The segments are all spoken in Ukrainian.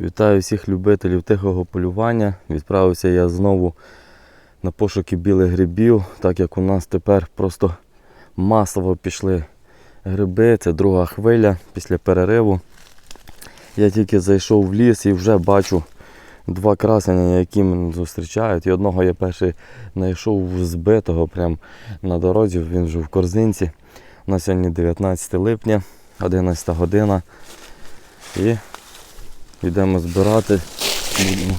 Вітаю всіх любителів тихого полювання. Відправився я знову на пошуки білих грибів, так як у нас тепер просто масово пішли гриби. Це друга хвиля після перериву. Я тільки зайшов в ліс і вже бачу два красення, які мене зустрічають. І одного я перший знайшов збитого прямо на дорозі, він вже в корзинці. У нас сьогодні 19 липня, 11 година. І йдемо збирати. Будемо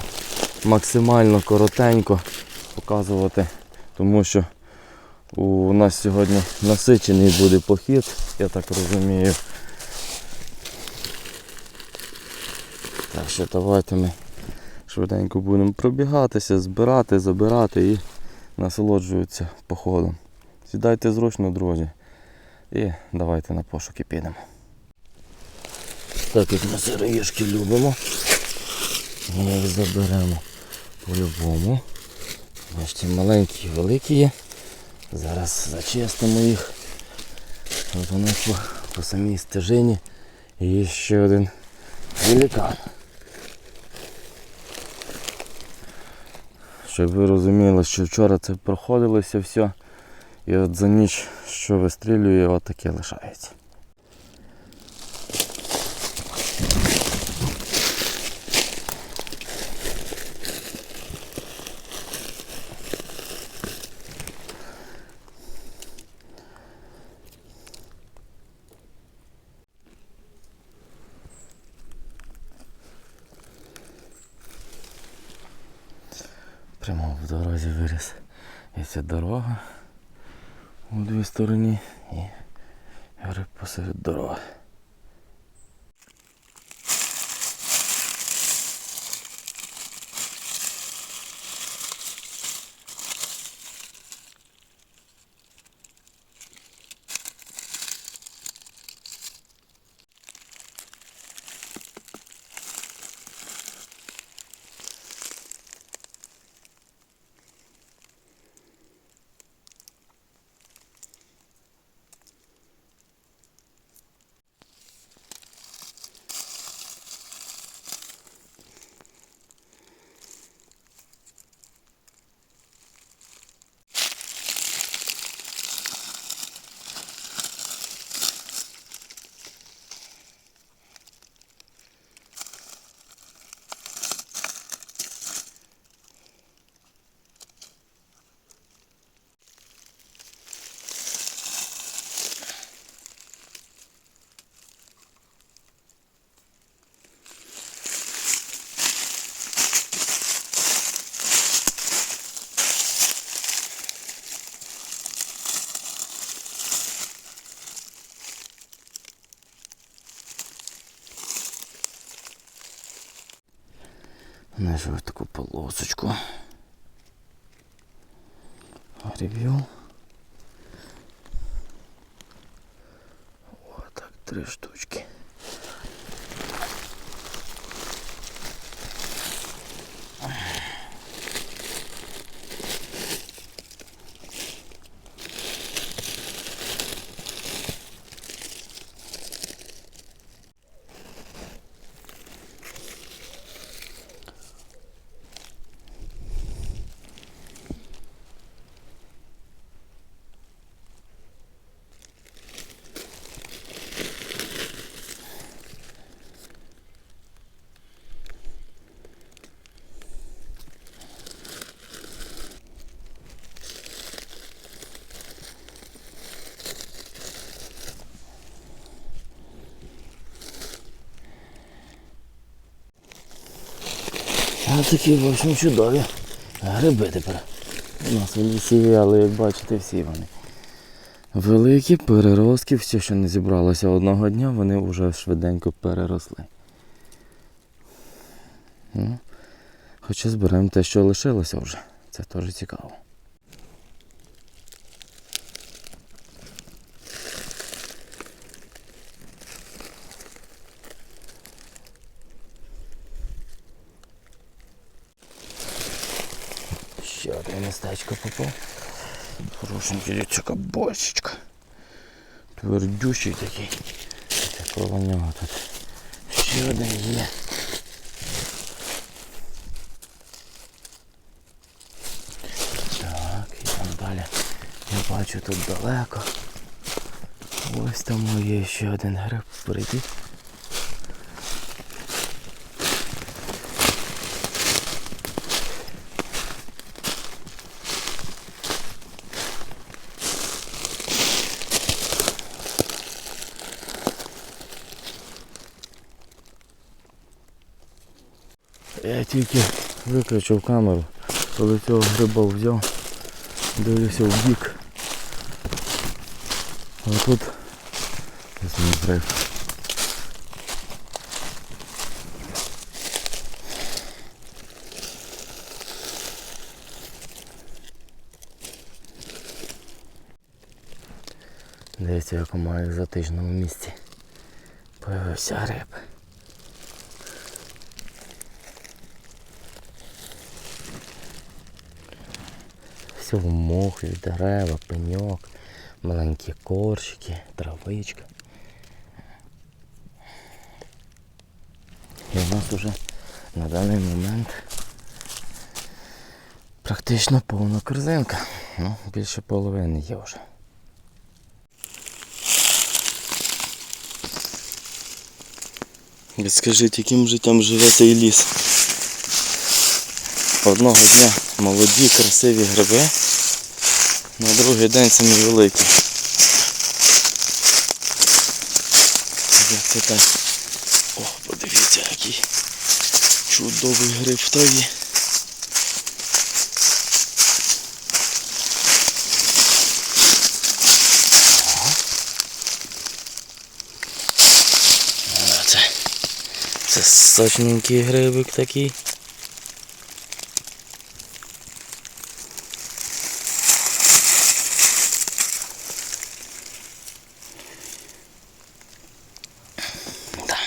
максимально коротенько показувати, тому що у нас сьогодні насичений буде похід, я так розумію. Так що давайте ми швиденько будемо пробігатися, збирати, забирати і насолоджуватися походом. Сідайте зручно, друзі. І давайте на пошуки підемо. Так як ми сироїшки любимо. Ми їх заберемо по-любому. Бачите, маленькі і великі є. Зараз зачистимо їх. От вони по, по самій стежині. Є ще один великан. Щоб ви розуміли, що вчора це проходилося все. І от за ніч, що вистрілює, от таке лишається. Прямо в дорозі виріс. І ця дорога у дві стороні і гриб посеред дороги. Знайшов таку полосочку. Грибів. О, так, три штучки. А такі, в общем, чудові. Гриби тепер. У нас в лісі, але як бачите, всі вони. Великі переростки, все, що не зібралося одного дня, вони вже швиденько переросли. Ну, хоча зберемо те, що лишилося вже. Це теж цікаво. гнездечко попав. Хорошенький дівчика, борщичка. Твердючий такий. Такого нього тут. Ще один є. Так, і там далі. Я бачу тут далеко. Ось там є ще один гриб впереді. Я тільки виключив камеру, коли цього гриба взяв, дивлюся в бік. А тут гриб. Дивіться, якому екзотичному місці появився гриб. Все в мохові, дерева, пеньок, маленькі корчики, травичка. І у нас уже на даний момент практично повна корзинка. Ну, більше половини є вже. Скажіть, яким життям живе цей ліс? Одного дня молоді, красиві гриби, на другий день самі великі. Це так? О, подивіться, який чудовий гриб в траві. Це, сочненький грибик такий. Да.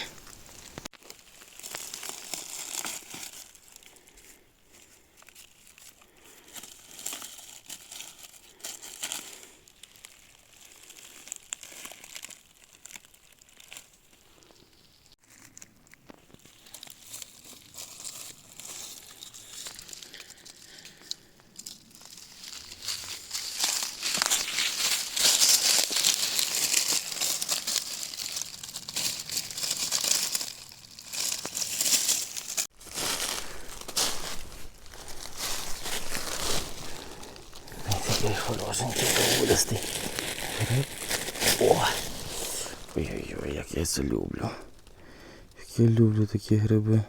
Такий хорошенький. О! Ой-ой-ой, як я це люблю. Як я люблю такі гриби.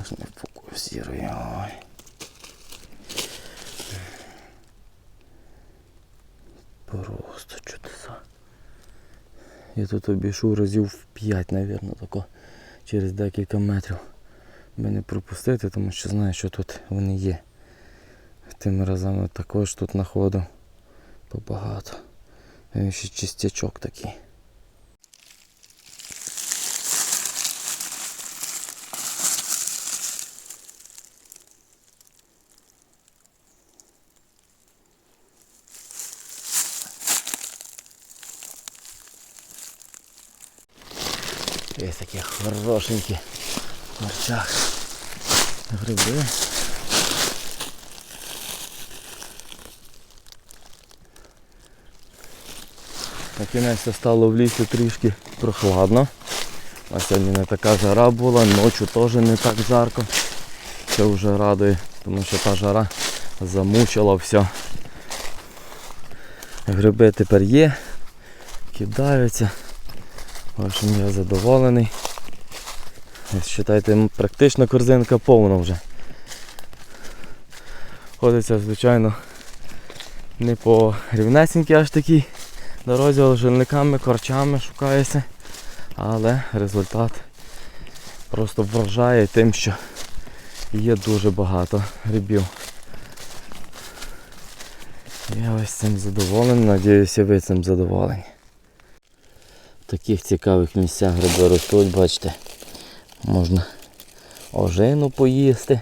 Аж не фокус сірий. Ой. Просто чудеса. Я тут обійшов разів в 5, мабуть, тако через декілька метрів. Би не пропустити, тому що знаю, що тут вони є. Тими разами також тут знаходив побагато. Він ще чистячок такий. Є такі хорошенькі в гриби. На кінець стало в лісі трішки прохладно. А сьогодні не така жара була, ночі теж не так жарко. Це вже радує, тому що та жара замучила все. Гриби тепер є, кидаються. В я задоволений. Вважайте, практично корзинка повна вже. Ходиться, звичайно, не по рівнесенькій аж такій дорозі ожельниками, корчами шукається. Але результат просто вражає тим, що є дуже багато грибів. Я ось цим задоволений, надіюся ви цим задоволені. В таких цікавих місцях гриби ростуть, бачите, можна ожину поїсти.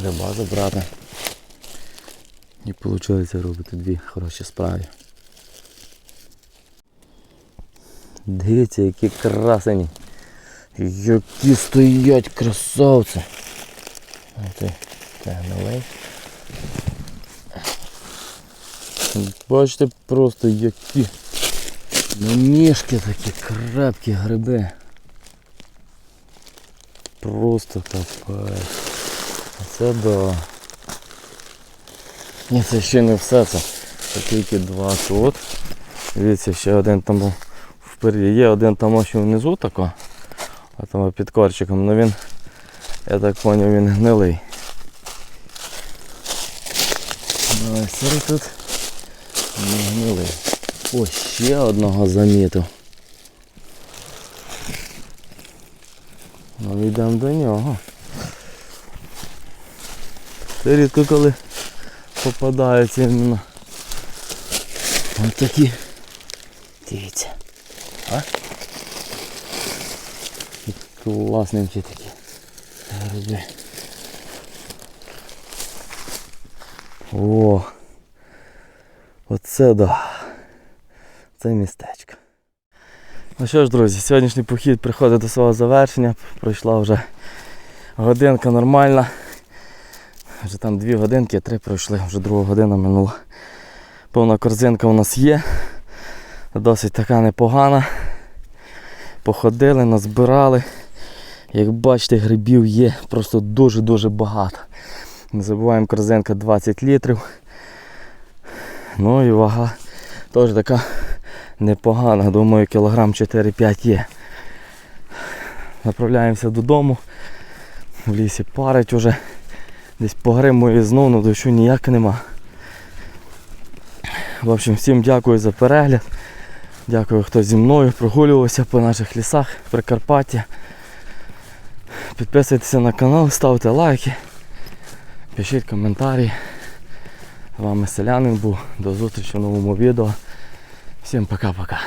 Гриба забрати. І виходить робити дві хороші справи. Дивіться, які красені. Які стоять красавці. Новий. Бачите просто які ніжки такі крепкі гриби. Просто капець. Це да. Ні, це ще не все, це, тільки два тут. Дивіться, ще один там впереді. Є один там ще внизу тако, а там під корчиком, але він, я так зрозумів, він гнилий. Ну, ось цей тут не гнилий. О, ще одного замітив. Ну йдемо до нього. Це рідко коли попадаються іменно. Ось такі. Дивіться. А? Класненькі такі. Гриби. О! Оце да. Це містечко. Ну що ж, друзі, сьогоднішній похід приходить до свого завершення. Пройшла вже годинка нормальна. Вже там дві годинки, три пройшли, вже друга година минула. Повна корзинка у нас є. Досить така непогана. Походили, назбирали. Як бачите, грибів є просто дуже-дуже багато. Не забуваємо, корзинка 20 літрів. Ну і вага теж така непогана. Думаю, кілограм 4-5 є. Направляємося додому. В лісі парить уже. Десь погримує знов, але дощу ніяк нема. В общем, всім дякую за перегляд. Дякую, хто зі мною прогулювався по наших лісах Прикарпаття. Підписуйтеся на канал, ставте лайки, пишіть коментарі. Вами селянин був. До зустрічі в новому відео. Всім пока-пока.